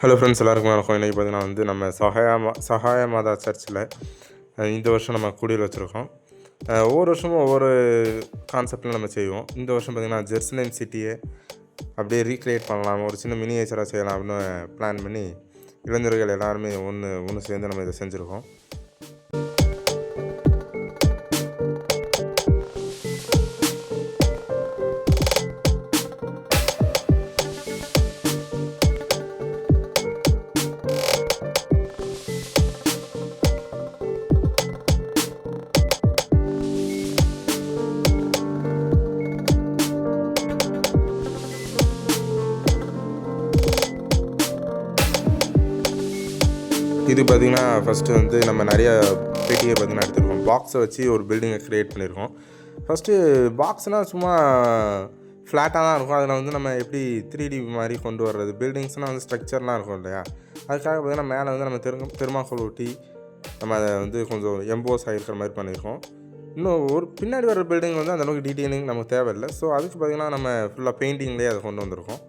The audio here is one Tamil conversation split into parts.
ஹலோ ஃப்ரெண்ட்ஸ் எல்லாருக்கும் வணக்கம். இன்றைக்கி பார்த்தீங்கன்னா வந்து நம்ம சகாய மா சகாய மாதா சர்ச்சில் இந்த வருஷம் நம்ம குடியில் வச்சுருக்கோம். ஒவ்வொரு வருஷமும் ஒவ்வொரு கான்செப்டில் நம்ம செய்வோம். இந்த வருஷம் பார்த்திங்கன்னா ஜெருசலேம் சிட்டியை அப்படியே ரீக்ரியேட் பண்ணலாம். ஒரு சின்ன மினியேச்சராக செய்யலாம் அப்படின்னு பிளான் பண்ணி இளைஞர்கள் எல்லாருமே ஒன்று ஒன்று சேர்ந்து நம்ம இதை செஞ்சுருக்கோம். இது பார்த்திங்கன்னா ஃபஸ்ட்டு வந்து நம்ம நிறைய பெட்டியை பார்த்திங்கன்னா எடுத்துருக்கோம். பாக்ஸை வச்சு ஒரு பில்டிங்கை க்ரியேட் பண்ணியிருக்கோம் ஃபஸ்ட்டு பாக்ஸ்னால் சும்மா ஃப்ளாட்டாக தான் இருக்கும். அதில் வந்து நம்ம எப்படி த்ரீ டி மாதிரி கொண்டு வர்றது பில்டிங்ஸ்னால் வந்து ஸ்ட்ரக்சர்லாம் இருக்கும் இல்லையா? அதுக்காக பார்த்திங்கன்னா மேலே வந்து நம்ம தெரு தெருமாக்கோல் ஒட்டி நம்ம அதை வந்து கொஞ்சம் எம்போஸ் ஆகிருக்கிற மாதிரி பண்ணியிருக்கோம் இன்னும் ஒரு பின்னாடி வர பில்டிங் வந்து அந்தளவுக்கு டீட்டெயிலிங் நமக்கு தேவையில்லை. ஸோ அதுக்கு பார்த்திங்கன்னா நம்ம ஃபுல்லாக பெயிண்டிங்லேயே அதை கொண்டு வந்திருக்கோம்.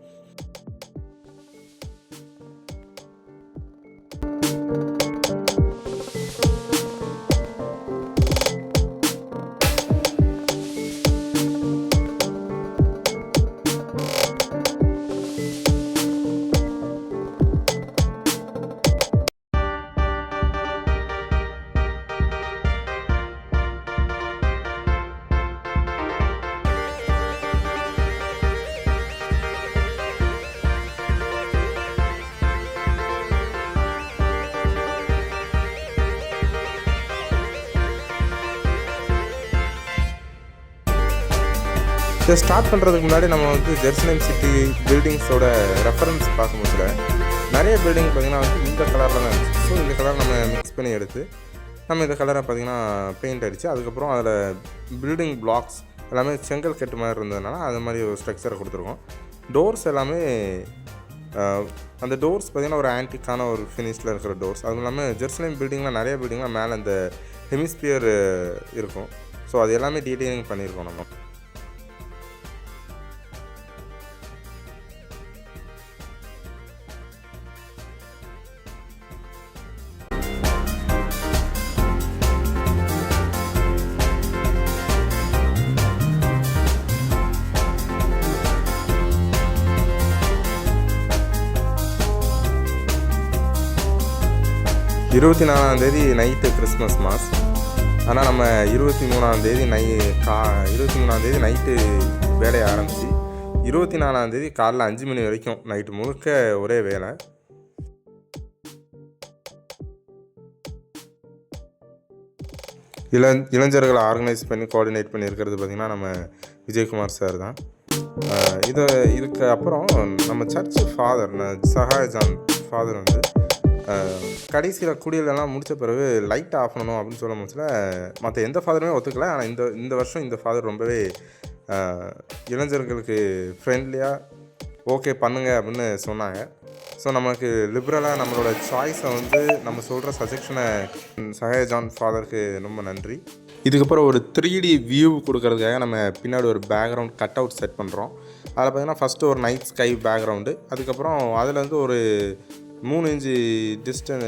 இதை ஸ்டார்ட் பண்ணுறதுக்கு முன்னாடி நம்ம வந்து ஜெருசலேம் சிட்டி பில்டிங்ஸோட ரெஃபரன்ஸ் பார்க்கும்போதுல நிறைய பில்டிங் பார்த்திங்கன்னா வந்து இந்த கலரில் தான் இருந்துச்சு. ஸோ இந்த கலர் நம்ம மிக்ஸ் பண்ணி எடுத்து நம்ம இந்த கலரை பார்த்திங்கன்னா பெயிண்ட் அடித்து அதுக்கப்புறம் அதில் பில்டிங் பிளாக்ஸ் எல்லாமே செங்கல் கட்டு மாதிரி இருந்ததுனால அது மாதிரி ஒரு ஸ்ட்ரக்சரை கொடுத்துருக்கோம். டோர்ஸ் எல்லாமே அந்த டோர்ஸ் பார்த்திங்கன்னா ஒரு ஆன்டிக்கான ஒரு ஃபினிஷில் இருக்கிற டோர்ஸ் அதுவும் இல்லாமல் ஜெருசலேம் பில்டிங்லாம் நிறைய பில்டிங்லாம் மேலே அந்த ஹெமிஸ்பியர் இருக்கும். ஸோ அது எல்லாமே டீட்டெயிலிங் பண்ணியிருக்கோம் நம்ம. இருபத்தி நாலாம் தேதி நைட்டு கிறிஸ்மஸ் மாஸ் ஆனால் நம்ம இருபத்தி மூணாம் தேதி நை கா இருபத்தி மூணாம் தேதி நைட்டு வேலையை ஆரம்பிச்சு இருபத்தி நாலாம் தேதி காலைல அஞ்சு மணி வரைக்கும் நைட்டு முழுக்க ஒரே வேலை. இள இளைஞர்களை ஆர்கனைஸ் பண்ணி கோஆர்டினேட் பண்ணியிருக்கிறது பார்த்திங்கன்னா நம்ம விஜயகுமார் சார் தான். இதை இது இதுக்கு அப்புறம் நம்ம சர்ச் ஃபாதர் சஹாயஜான் ஃபாதர் வந்து கடைசியில் குடியிலலாம் முடித்த பிறகு லைட் ஆஃப் பண்ணணும் அப்படின்னு சொல்ல போதுல மற்ற எந்த ஃபாதருமே ஒத்துக்கல. ஆனால் இந்த இந்த வருஷம் இந்த ஃபாதர் ரொம்பவே இளைஞர்களுக்கு ஃப்ரெண்ட்லியாக ஓகே பண்ணுங்க அப்படின்னு சொன்னாங்க. ஸோ நமக்கு லிபரலாக நம்மளோட சாய்ஸை வந்து நம்ம சொல்கிற சஜெக்ஷனை சஹேஜான் ஃபாதருக்கு ரொம்ப நன்றி. இதுக்கப்புறம் ஒரு த்ரீ டி வியூ கொடுக்கறதுக்காக நம்ம பின்னாடி ஒரு பேக்ரவுண்ட் கட் அவுட் செட் பண்ணுறோம் அதில் பார்த்தீங்கன்னா ஃபஸ்ட்டு ஒரு நைட் ஸ்கை பேக்ரவுண்டு அதுக்கப்புறம் அதில் வந்து ஒரு மூணு இன்ச்சு டிஸ்டன்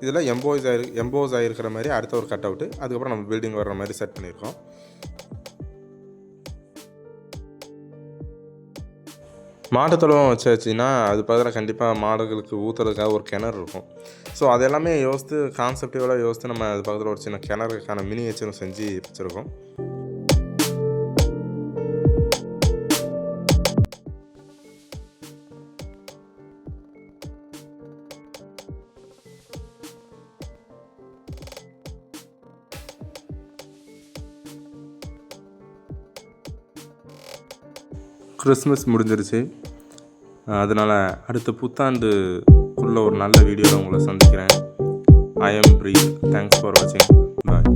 இதில் எம்போஸ் ஆகி எம்போஸ் ஆகிருக்கிற மாதிரி அடுத்த ஒரு கட் அவுட்டு அதுக்கப்புறம் நம்ம பில்டிங் வர்ற மாதிரி செட் பண்ணியிருக்கோம். மாட்டுத்தொழுவம் வச்சாச்சுன்னா அது பதிலாக கண்டிப்பாக மாடுகளுக்கு ஊற்றுறதுக்காக ஒரு கிணறு இருக்கும். ஸோ அது எல்லாமே யோசித்து கான்செப்டிவலாக யோசித்து நம்ம அது பக்கத்தில் ஒரு சின்ன கிணறுக்கான மினி மினியேச்சரும் செஞ்சு வச்சுருக்கோம். கிறிஸ்மஸ் முடிஞ்சிருச்சு. அதனால் அடுத்த புத்தாண்டுக்குள்ளே ஒரு நல்ல வீடியோவில் உங்களை சந்திக்கிறேன். I am free thanks for வாட்சிங் பாய்